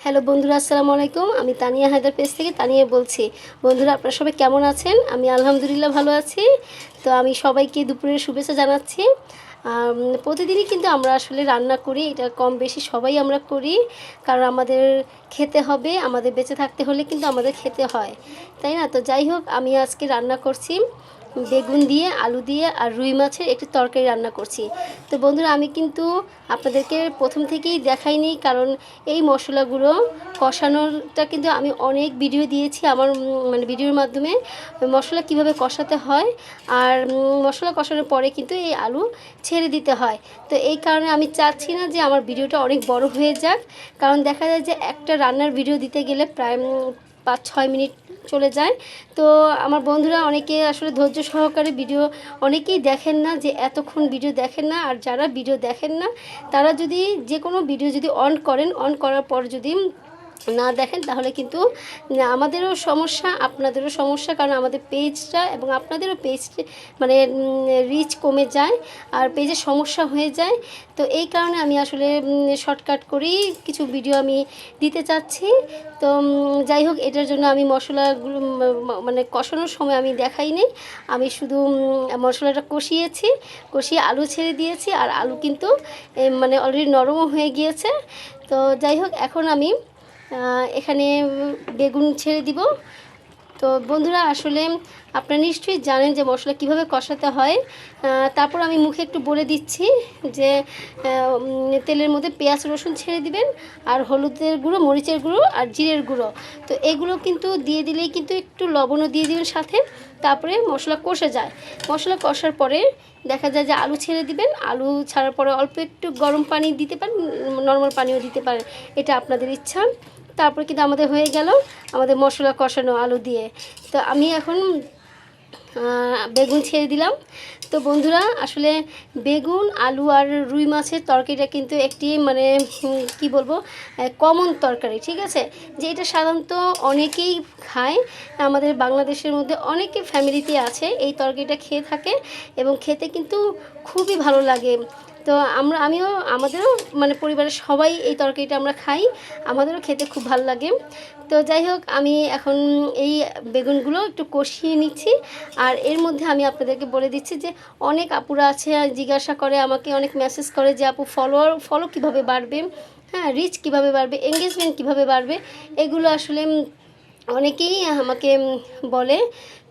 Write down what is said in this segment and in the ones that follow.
Hello বন্ধুরা, আসসালামু আলাইকুম। আমি তানিয়া হায়দার পেজ থেকে তানিয়া বলছি। বন্ধুরা, আপনারা সবাই কেমন আছেন? আমি আলহামদুলিল্লাহ ভালো আছি। তো আমি সবাইকে দুপুরের শুভেচ্ছা জানাচ্ছি। প্রতিদিনই কিন্তু আমরা আসলে রান্না করি। এটা কম বেশি সবাই আমরা করি। কারণ আমাদের খেতে হবে, আমাদের বেঁচে থাকতে হলে কিন্তু আমাদের খেতে হয়। তাই না? তো যাই হোক, আমি আজকে রান্না করছি। বেগুন দিয়ে, আলু দিয়ে আর রুই মাছের একটি তরকারি রান্না করছি। তো বন্ধুরা, আমি কিন্তু আপনাদেরকে প্রথম থেকেই দেখাইনি, কারণ এই মশলাগুলো কষানোরটা কিন্তু আমি অনেক ভিডিও দিয়েছি আমার মানে ভিডিওর মাধ্যমে, মশলা কীভাবে কষাতে হয় আর মশলা কষানোর পরে কিন্তু এই আলু ছেড়ে দিতে হয়। তো এই কারণে আমি চাচ্ছি না যে আমার ভিডিওটা অনেক বড় হয়ে যাক, কারণ দেখা যায় যে একটা রান্নার ভিডিও দিতে গেলে প্রায় পাঁচ ছয় মিনিট চলে যায়। তো আমার বন্ধুরা অনেকে আসলে ধৈর্য সহকারে ভিডিও অনেকেই দেখেন না যে এতক্ষণ ভিডিও দেখেন না, আর যারা ভিডিও দেখেন না, তারা যদি যে কোনো ভিডিও যদি অন করেন অন করার পর যদি না দেখেন, তাহলে কিন্তু আমাদেরও সমস্যা, আপনাদেরও সমস্যা, কারণ আমাদের পেজটা এবং আপনাদেরও পেজ মানে রিচ কমে যায় আর পেজে সমস্যা হয়ে যায়। তো এই কারণে আমি আসলে শর্টকাট করেই কিছু ভিডিও আমি দিতে চাচ্ছি। তো যাই হোক, এটার জন্য আমি মশলাগুলো মানে কষানোর সময় আমি দেখাইনি। আমি শুধু মশলাটা কষিয়েছি, কষিয়ে আলু ছেড়ে দিয়েছি, আর আলু কিন্তু মানে অলরেডি নরমও হয়ে গিয়েছে। তো যাই হোক, এখন আমি এখানে বেগুন ছেড়ে দিব। তো বন্ধুরা, আসলে আপনারা নিশ্চয়ই জানেন যে মশলা কীভাবে কষাতে হয়। তারপর আমি মুখে একটু বলে দিচ্ছি যে তেলের মধ্যে পেঁয়াজ, রসুন ছেড়ে দিবেন আর হলুদের গুঁড়ো, মরিচের গুঁড়ো আর জিরের গুঁড়ো। তো এগুলো কিন্তু দিয়ে দিলেই কিন্তু একটু লবণও দিয়ে দিবেন সাথে, তারপরে মশলা কষে যায়। মশলা কষার পরে দেখা যায় যে আলু ছেড়ে দিবেন। আলু ছাড়ার পরে অল্প একটু গরম পানি দিতে পারেন নর্মাল পানিও দিতে পারেন। এটা আপনাদের ইচ্ছা। তারপর কিন্তু আমাদের হয়ে গেল আমাদের মশলা কষানো আলু দিয়ে। তো আমি এখন বেগুন ছেড়ে দিলাম। তো বন্ধুরা, আসলে বেগুন, আলু আর রুই মাছের তরকারিটা কিন্তু একটি মানে কি বলব কমন তরকারি, ঠিক আছে? যে এটা সাধারণত অনেকেই খায়। আমাদের বাংলাদেশের মধ্যে অনেকে ফ্যামিলিতে আছে, এই তরকারিটা খেয়ে থাকে এবং খেতে কিন্তু খুবই ভালো লাগে। তো আমরা, আমিও, আমাদেরও মানে পরিবারের সবাই এই তরকারিটা আমরা খাই। আমাদেরও খেতে খুব ভালো লাগে। তো যাই হোক, আমি এখন এই বেগুনগুলো একটু কষিয়ে নিচ্ছি। আর এর মধ্যে আমি আপনাদেরকে বলে দিচ্ছি যে, অনেক আপুরা আছে জিজ্ঞাসা করে, আমাকে অনেক মেসেজ করে যে, আপু ফলোয়ার ফলো কীভাবে বাড়বে? হ্যাঁ রিচ কীভাবে বাড়বে? এঙ্গেজমেন্ট কীভাবে বাড়বে? এগুলো আসলে অনেকেই আমাকে বলে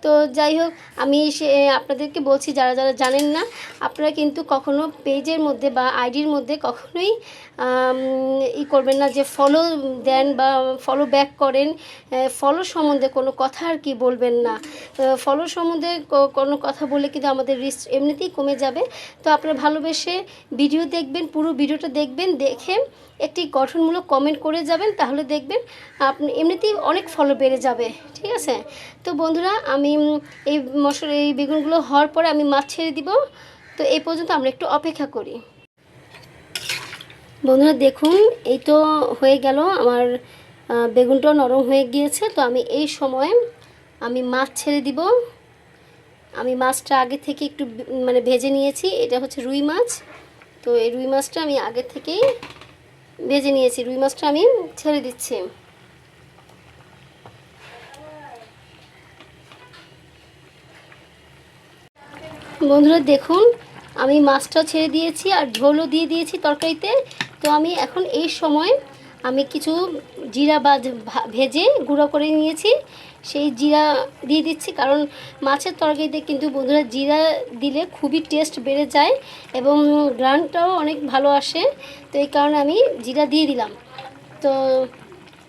তো যাই হোক, আমি সে, আপনাদেরকে বলছি, যারা যারা জানেন না, আপনারা কিন্তু কখনো পেজের মধ্যে বা আইডির মধ্যে কখনোই ই করবেন না যে ফলো দেন বা ফলো ব্যাক করেন ফলো সম্বন্ধে কোনো কথা আর কি বলবেন না। ফলো সম্বন্ধে কোনো কথা বলে কিন্তু আমাদের রিস্ক এমনিতেই কমে যাবে। তো আপনারা ভালোবেসে ভিডিও দেখবেন, পুরো ভিডিওটা দেখবেন, দেখে একটি গঠনমূলক কমেন্ট করে যাবেন, তাহলে দেখবেন আপনি এমনিতেই অনেক ফলো বেড়ে যাবে, ঠিক আছে? তো বন্ধুরা, আমি উম, এই মশলা এই বেগুনগুলো হওয়ার পরে আমি মাছ ছেড়ে দিব। তো এই পর্যন্ত আমরা একটু অপেক্ষা করি। বন্ধুরা দেখুন এই তো হয়ে গেল আমার বেগুনটাও নরম হয়ে গিয়েছে। তো আমি এই সময় আমি মাছ ছেড়ে দিব। আমি মাছটা আগে থেকে একটু মানে ভেজে নিয়েছি। এটা হচ্ছে রুই মাছ। তো এই রুই মাছটা আমি আগে থেকেই ভেজে নিয়েছি। রুই মাছটা আমি ছেড়ে দিচ্ছি। বন্ধুরা, দেখুন, আমি মাছটা ছেড়ে দিয়েছি আর ঝোলও দিয়ে দিয়েছি তরকারিতে। তো আমি এখন এই সময় আমি কিছু জিরা বা ভেজে গুঁড়ো করে নিয়েছি। সেই জিরা দিয়ে দিচ্ছি কারণ মাছের তরকারিতে কিন্তু বন্ধুরা জিরা দিলে খুবই টেস্ট বেড়ে যায় এবং গ্রানটাও অনেক ভালো আসে। তো এই কারণে আমি জিরা দিয়ে দিলাম। তো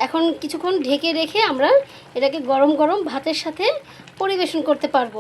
এখন কিছুক্ষণ ঢেকে রেখে আমরা এটাকে গরম গরম ভাতের সাথে পরিবেশন করতে পারব।